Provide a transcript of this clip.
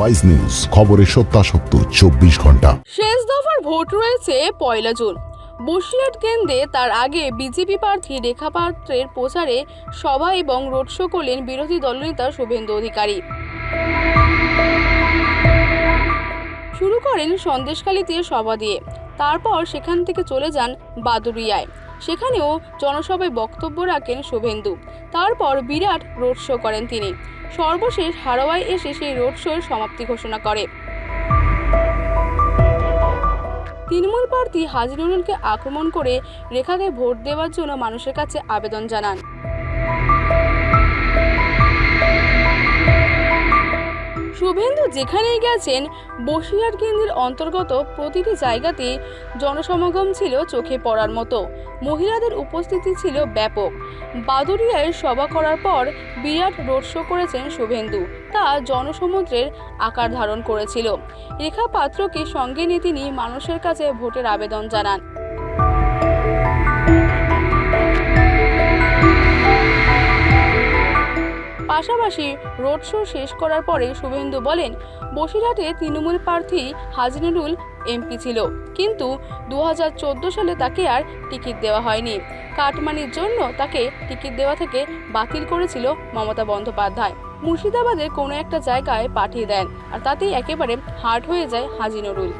Wise news খবরের সত্যাসত্য, চব্বিশ ঘণ্টা। শেষ দফার ভোট রয়েছে পয়লা জুন। বসিরহাট কেন্দ্রে তার আগে বিজেপি প্রার্থী রেখা পাত্রের প্রচারে সভা এবং রোড শো করলেন বিরোধী দলনেতা শুভেন্দু অধিকারী। শুরু করেন সন্দেশখালীতে সভা দিয়ে। তারপর সেখান থেকে চলে যান বাদুরিয়ায় সেখানেও জনসভায় বক্তব্য রাখেন শুভেন্দু। তারপর বিরাট রোড শো করেন তিনি। সর্বশেষ হারোয়ায় এসে সেই রোড শোর সমাপ্তি ঘোষণা করে। তৃণমূল প্রার্থী হাজিরুলকে আক্রমণ করে রেখাকে ভোট দেওয়ার জন্য মানুষের কাছে আবেদন জানান। শুভেন্দু যেখানেই গেছেন, বসিরহাট কেন্দ্রের অন্তর্গত প্রতিটি জায়গাতে জনসমাগম ছিল চোখে পড়ার মতো। মহিলাদের উপস্থিতি ছিল ব্যাপক। বাদুরিয়ায় সভা করার পর বিরাট রোড শো করেছেন শুভেন্দু। তা জনসমুদ্রের আকার ধারণ করেছিল। রেখা পাত্রকে সঙ্গে নিয়ে তিনি মানুষের কাছে ভোটের আবেদন জানান। পাশাপাশি রোড শো শেষ করার পরে শুভেন্দু বলেন, বসিরহাটে তৃণমূল প্রার্থী হাজিনুরুল এমপি ছিল, কিন্তু দু হাজার চোদ্দ সালে তাকে আর টিকিট দেওয়া হয়নি। কাটমানির জন্য তাকে টিকিট দেওয়া থেকে বাতিল করেছিল মমতা বন্দ্যোপাধ্যায়। মুর্শিদাবাদের কোনো একটা জায়গায় পাঠিয়ে দেন, আর তাতেই একেবারে হার্ট হয়ে যায় হাজি নুরুল